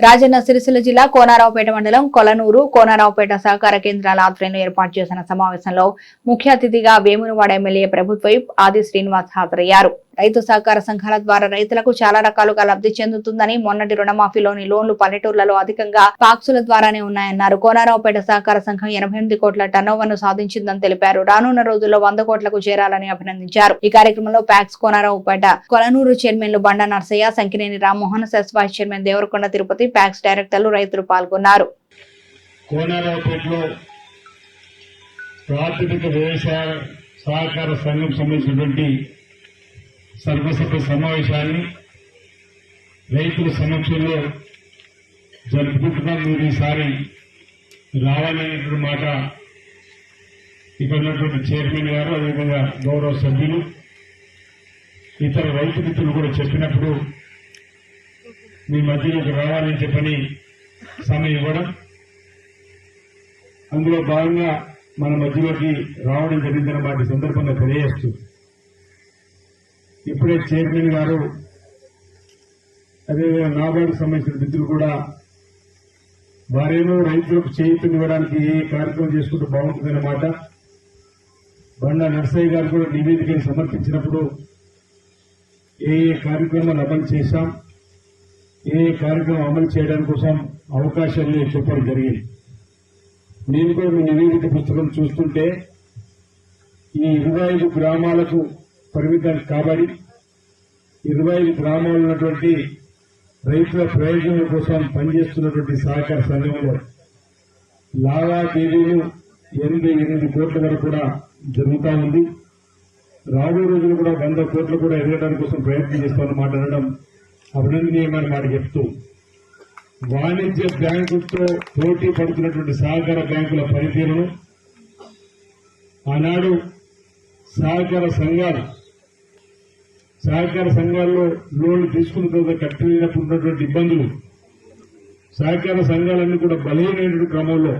రాజన్న సిరిసిల్ల జిల్లా కోనారావుపేట మండలం కొలనూరు కోనారావుపేట సహకార కేంద్రాల ఆధ్వర్యంలో ఏర్పాటు చేసిన సమావేశంలో ముఖ్య అతిథిగా వేమునవాడ ఎమ్మెల్యే ప్రభుత్వ ఆది శ్రీనివాస్ హాజరయ్యారు. రైతు సహకార సంఘాల ద్వారా రైతులకు చాలా రకాలుగా లబ్ధి చెందుతుందని మొన్నటి రుణమాఫీలోని లోన్లు పల్లెటూర్లలో అధికంగా పాక్సుల ద్వారానే ఉన్నాయన్నారు. కోనారావుపేట సహకార సంఘం ఎనభై ఎనిమిది కోట్ల టర్నోవర్ను సాధించిందని తెలిపారు. రానున్న రోజుల్లో వంద కోట్లకు చేరాలని అభినందించారు. ఈ కార్యక్రమంలో ప్యాక్స్ కోనారావుపేట కొలనూరు చైర్మన్లు Banda Narsaiah Sankineni Rammohan CESS vice chairman Devarakonda Tirupati PACS డైరెక్టర్లు రైతులు పాల్గొన్నారు. కోనారావుపేటలో ప్రాథమిక వ్యవసాయ సహకార సంఘం సంబంధించినటువంటి సర్వసభ సమావేశాన్ని రైతుల సమక్షంలో జరుపుకుంటున్నాం మీరు ఈసారి రావాలనేటువంటి మాట ఇక్కడ ఉన్నటువంటి చైర్మన్ గారు అదేవిధంగా గౌరవ సభ్యులు ఇతర రైతు మిత్రులు కూడా చెప్పినప్పుడు మీ మధ్యలోకి రావాలని చెప్పని సమయం ఇవ్వడం అందులో భాగంగా మన మధ్యలోకి రావడం జరిగిందన్నమాట వాటి సందర్భంగా తెలియజేస్తుంది ఇప్పుడే చైర్మన్ గారు అదేవిధంగా నాబార్డు సంబంధించిన మిత్రులు కూడా వారేమో రైతులకు చేయూతనివ్వడానికి ఏ కార్యక్రమం చేసుకుంటే బాగుంటుందన్నమాట బండా నర్సయ్య గారు కూడా నివేదికను సమర్పించినప్పుడు ఏ ఏ కార్యక్రమాలు అమలు చేశాం ఏ ఏ కార్యక్రమం అమలు చేయడం కోసం అవకాశాలు చెప్పడం జరిగింది. నేను కూడా మీ నివేదిక పుస్తకం చూస్తుంటే ఈ ఇరవై ఐదు గ్రామాలకు పరిమితం కాబడి ఇరవై ఐదు గ్రామాలు ఉన్నటువంటి రైతుల ప్రయోజనం కోసం పనిచేస్తున్నటువంటి సహకార సంఘంలో లావాదేవీలు ఎనిమిది ఎనిమిది కోట్ల వరకు కూడా జరుగుతూ ఉంది. రాబోయే రోజులు కూడా వంద కోట్లు కూడా ఎదగడానికి కోసం ప్రయత్నం చేస్తామని మాట్లాడడం అభినందనీయమైన మాట చెప్తూ వాణిజ్య బ్యాంకుతో పోటీ పడుతున్నటువంటి సహకార బ్యాంకుల పనితీరును ఆనాడు సహకార సంఘాలు సహకార సంఘాల్లో లోన్లు తీసుకున్న తర్వాత కట్టలేనప్పుడు ఉన్నటువంటి ఇబ్బందులు. సహకార సంఘాలన్నీ కూడా బలహీనమైనటువంటి క్రమంలో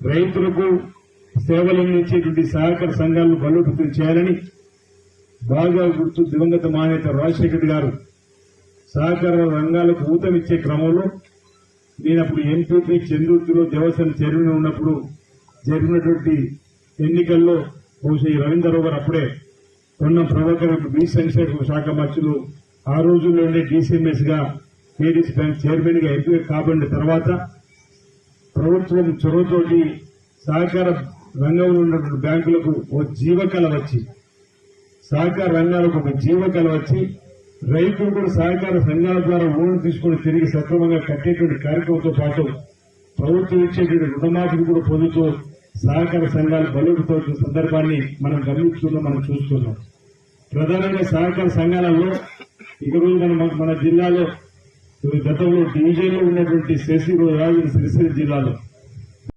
రైతులకు సేవలందించేటువంటి సహకార సంఘాలను బలోపేతం చేయాలని బాగా గుర్తు దివంగత మానేత రాజశేఖర్ గారు సహకార రంగాలకు ఊతమిచ్చే క్రమంలో నేను అప్పుడు ఎంపీపీ చంద్రుతిలో దేవసేన చైర్మన్ ఉన్నప్పుడు జరిగినటువంటి ఎన్నికల్లో బహుశా ఈ రవీందర్ అప్పుడే పొన్నం ప్రభాకర్ బి సంక్షేమ శాఖ మంత్రులు ఆ రోజుల్లోనే డీసీఎంఎస్గా గా కేడీసీ బ్యాంక్ చైర్మన్గా ఎంపిక కాబడిన తర్వాత ప్రభుత్వం చొరవతోటి సహకార రంగంలో ఉన్నటువంటి బ్యాంకులకు ఓ జీవకళ వచ్చి సహకార రంగాలకు ఒక జీవకళ వచ్చి రైతులు కూడా సహకార సంఘాల ద్వారా లోన్ తీసుకుని తిరిగి సక్రమంగా కట్టేటువంటి కార్యక్రమంతో పాటు ప్రభుత్వం ఇచ్చేటువంటి రుణమాఫీని కూడా పొందుతూ సహకార సంఘాలు బలోపేతం సందర్భాన్ని మనం గమనిస్తున్నాం మనం చూస్తున్నాం. ప్రధానంగా సహకార సంఘాలలో ఇక రోజు మన మన జిల్లాలో గతంలో డీజేలో ఉన్నటువంటి శశి రాజు సిరిసిల్ల జిల్లాలో